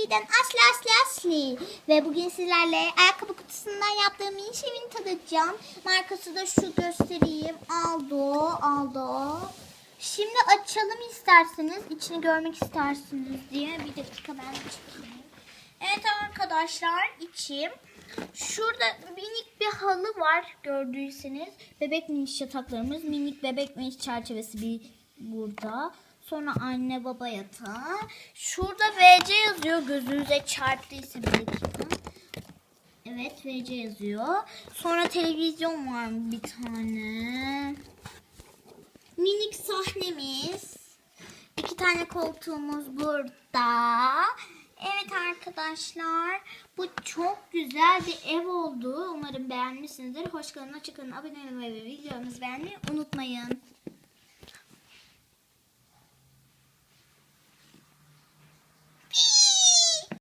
Asli'den Asli Asli Asli. Ve bugün sizlerle ayakkabı kutusundan yaptığım mini şeyini tadacağım. Markası da şu göstereyim. Aldo, Aldo. Şimdi açalım isterseniz. içini görmek istersiniz diye. Bir dakika ben çekeyim. Evet arkadaşlar içim. Şurada minik bir halı var gördüyseniz. Bebek miniş yataklarımız. Minik bebek miniş çerçevesi bir burada. Sonra anne baba yatağı. Şurada VC yazıyor. Gözünüze çarptıysa bir dakika. Evet VC yazıyor. Sonra televizyon var bir tane. Minik sahnemiz. İki tane koltuğumuz burada. Evet arkadaşlar. Bu çok güzel bir ev oldu. Umarım beğenmişsinizdir. Hoşçakalın, hoşçakalın. Abone olmayı ve videomuzu beğenmeyi unutmayın.